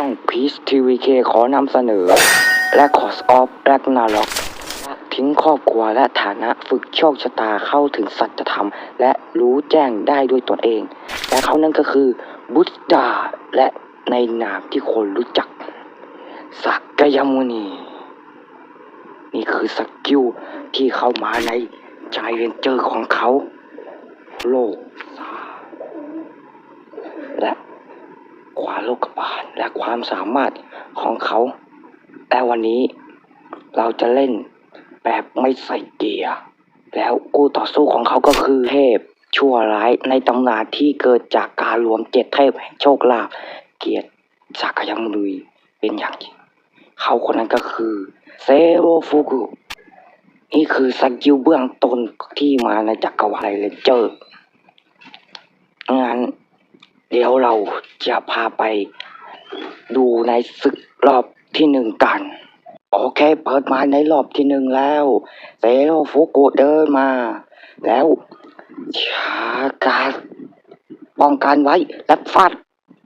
ช่อง Peace TVK ขอนำเสนอ และ Cause of Ragnarok ละทิ้งครอบครัวและฐานะฝึกโชคชะตาเข้าถึงสัจธรรม และรู้แจ้งได้ด้วยตนเอง และเขานั่นก็คือบุตดาและในนามที่คนรู้จัก สักกยมุนี นี่คือสกิลที่เข้ามาในใจเรนเจอร์ของเขา โลกและ ความโลกบาลและความสามารถของเขา แต่วันนี้เราจะเล่นแบบไม่ใส่เกียร์ แล้วคู่ต่อสู้ของเขาก็คือเทพชั่วร้ายในตำนานที่เกิดจากการรวมเจ็ดเทพแห่งโชคลาภเกียรติสักยมุนีเป็นอย่างยิ่งเขาคนนั้นก็คือเซโรฟุกุนี่คือสกิลเบื้องต้นที่มาในจักรวาลเลนเจอร์งั้น เดี๋ยวเราจะพาไปดูในศึกรอบที่หนึ่งกัน โอเค เปิดมาในรอบที่หนึ่งแล้วเซโรฟุกุเดินมา แล้วชาการป้องกันไว้และฟาด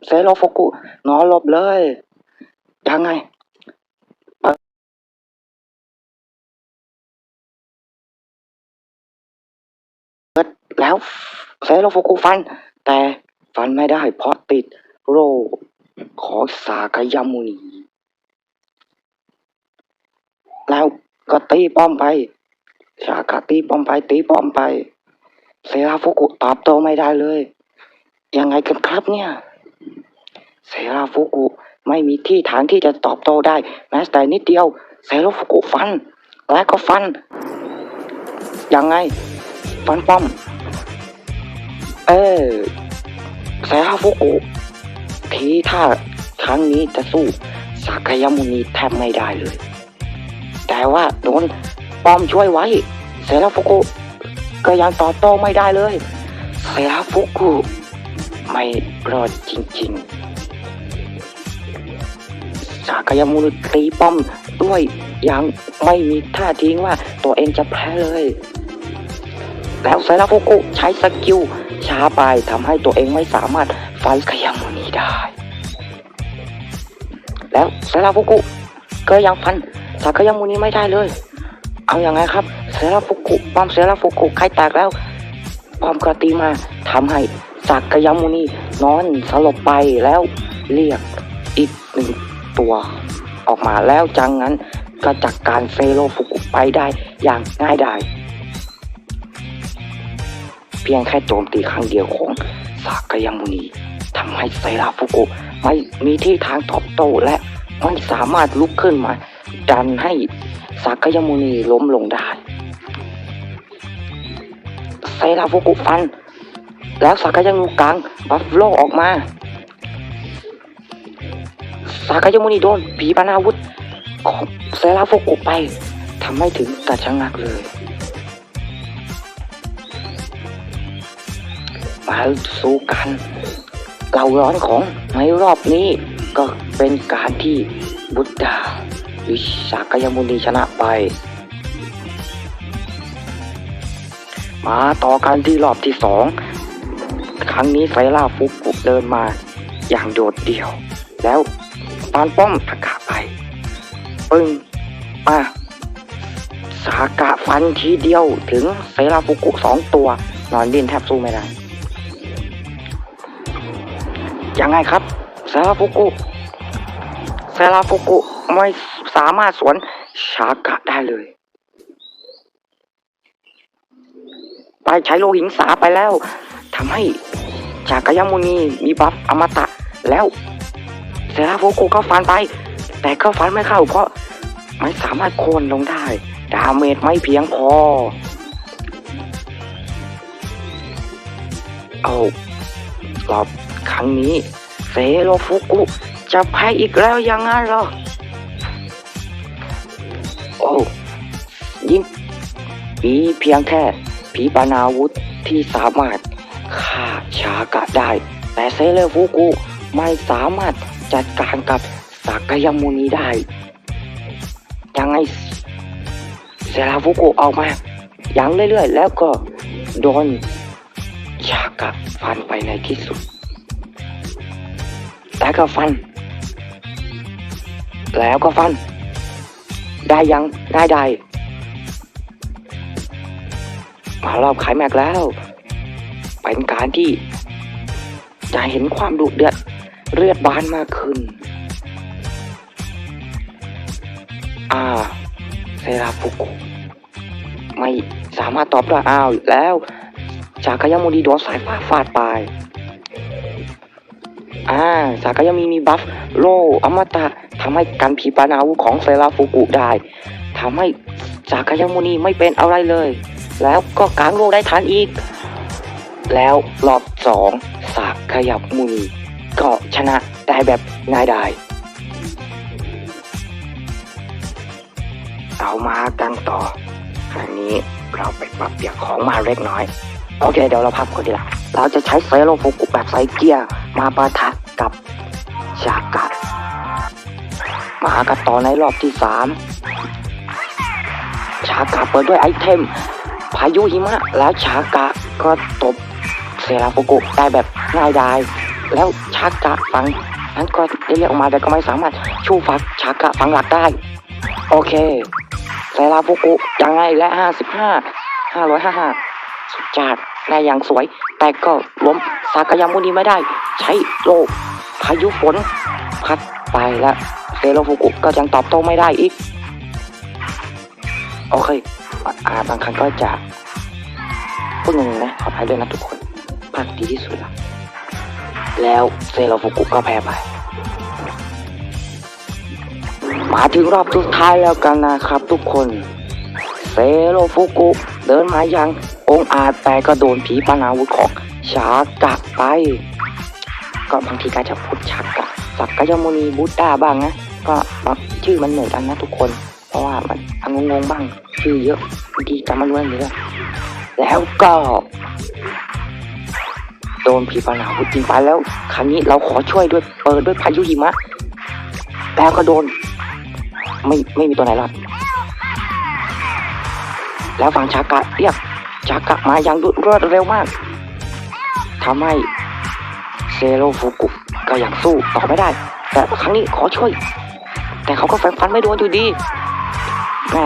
เซโรฟุกุนอนหลบเลย ยังไงแล้วเซโรฟุกุฟัน แต่ ฟันไม่ได้เพราะติดโรของสากยมุนี แล้วก็ตีป้อมไป สากาตีป้อมไป ตีป้อมไป เซราฟุกุตอบโตไม่ได้เลย ยังไงกันครับเนี่ย เซราฟุกุไม่มีที่ฐานที่จะตอบโตได้ แม้แต่นิดเดียว เซราฟุกุฟัน และก็ฟัน ยังไง ฟันป้อม เออ เซราฟุกุทีถ้าครั้งนี้จะสู้สากยามุนีแทบไม่ได้เลย แต่ว่าโดนป้อมช่วยไว้เซราฟุกุก็ยังตอบโต้ไม่ได้เลยเซราฟุกุไม่รอดจริงๆ สากยามุนีตีป้อมด้วยยังไม่มีท่าทีว่าตัวเองจะแพ้เลย แล้วเซราฟุกุใช้สกิล ช้าไปทำให้ตัวเองไม่สามารถฟันขยามุนีได้ แล้วเซราฟุกุก็ยังฟันสากายามุนีไม่ได้เลย เอาอยัางไงครับเซราฟุกุปอมเซราฟุกุใครแตกแล้วป้อมกระตีมาทำให้สากายมุนีนอนสลบไปแล้วเรียกอีกหนึ่งตัวออกมาแล้วจังงั้นก็จัดกการเซโรฟุกุไปได้อย่างง่ายดาย เพียงแค่โจมตีครั้งเดียวของสากยามุนีทำให้ไซราฟุกุไม่มีที่ทางตอบโต้และไม่สามารถลุกขึ้นมา ดันให้สากยามุนีล้มลงได้ไซราฟุกุฟัน แล้วสากยามุกลางบัฟโลออกมาสากยามุนีโดนผีปนาวุธของไซราฟุกุไปทำให้ถึงกัดชะงักเลยาสู้กันเราร้อนของในรอบนี้ก็เป็นการที่บุตดาหรือสากยมุนีชนะไป มาต่อกันที่รอบที่สองครั้งนี้ไซล่าฟุกุเดินมาอย่างโดดเดี่ยว แล้วปานป้อมตะกาไป ปึ้งมาสากะฟันทีเดียวถึงไซล่าฟุกุสองตัว นอนดิ้นแทบสู้ไม่ได้ ยังไงครับเซราฟุกุเซราฟุกุไม่สามารถสวนชากะได้เลย ไปใช้โลหิงสาไปแล้วทำให้ชากายามุนีมีบัฟอมตะแล้วเซราฟุกุก็ฟันไป แต่ก็ฟันไม่เข้าเพราะไม่สามารถโค่นลงได้ ดาเมจไม่เพียงพอ เอารอบ ครั้งนี้เซโรฟุกุจะแพ้อีกแล้วยังไงเหรอ โอ้ยิ่งมีเพียงแค่ผีปานาวุธที่สามารถฆ่าชากะได้ แต่เซโรฟุกุไม่สามารถจัดการกับสากยมุนีได้ยังไงเซราฟุกุออกมาอย่างเรื่อยๆ แล้วก็โดนชากะฟันไปในที่สุด แต่ก็ฟัน แล้วก็ฟัน ได้ยังได้ได้มารอบขายแม็กแล้ว เป็นการที่ จะเห็นความดุเดือดเลือดบานมากขึ้น อ่าเซราฟุกุไม่สามารถตอบได้อ้าวแล้วจากกายาโมดีโดนสายฟ้าฟาดไป อ่าจากายามีมีบัฟโลอมตะทำให้กันผีปานาวุของเซราฟุกุได้ทำให้จากายาโมนีไม่เป็นอะไรเลย แล้วก็กางโลได้ทันอีก แล้วรอบสองสากขยับมุนีก็ชนะได้แบบง่ายดายเอามากันต่อครั้งนี้เราไปปรับเปลี่ยนของมาเล็กน้อย โอเค เดี๋ยวเราพักก่อนดีละ เราจะใช้เซโลโฟกุแบบไซเกียร์มาปะทะกับชากะมากันต่อในรอบที่สามชากะเปิดด้วยไอเทม พายุหิมะแล้วชากะก็ตบเซราโฟกุได้แบบง่ายดายแล้วชากะฟังนั้นก็ได้เรียกออกมาแต่ก็ไม่สามารถชูฟักชากะฟังหลักได้ โอเคเซราฟุกุยังไงและห้าสิบห้าห้าร้อยห้าห้าสุดจัด ได้อย่างสวย แต่ก็ล้มซากยามุนีไม่ได้ ใช้โลพายุฝนพัดไปแล้วเซโรฟุกุก็ยังตอบโต้ไม่ได้อีก โอเคอาบางครั้งก็จะพูดงงนะขออภัยด้วยนะทุกคนภาคดีที่สุดละแล้วเซโรฟุกุก็แพ้ไปมาถึงรอบสุดท้ายแล้วกันนะครับทุกคน เซโรฟุกุเดินมายัง องอาจแต่ก็โดนผีปานาวุธของชากะไป ก็บางทีก็จะพูดชากะสักกยมุนีบุตดาบ้างนะ ก็บางชื่อมันเหมือนกันนะทุกคน เพราะว่ามันงงงๆบ้างชื่อเยอะบางทีจำไม่รู้เรื่องแล้วก็โดนผีปานาวุธจริงไปแล้ว ครั้งนี้เราขอช่วยด้วยเปิดด้วยพายุหิมะ แล้วก็โดน ไม่ไม่มีตัวไหนรอดแล้วฝั่งชากะเรียก ชากะมาอย่างรวดเร็วมากทำให้เซโรฟุกุก็ยังสู้ต่อไม่ได้ แต่ครั้งนี้ขอช่วย แต่เขาก็แฝงฟันไม่โดนอยู่ดีแม่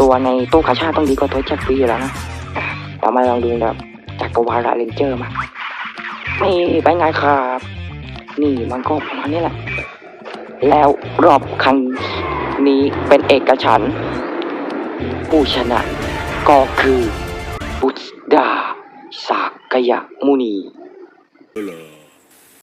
ตัวในตู้กาชาต้องดีกว่าตัวแจ็คฟรีอยู่แล้วนะอะเรามาลองดูแบบจากกวาราเรนเจอร์มานี่ไปไงครับ นี่มันก็ประมาณนี้แหละ แล้วรอบครั้งนี้เป็นเอกฉันท์ผู้ชนะก็คือ บุตดา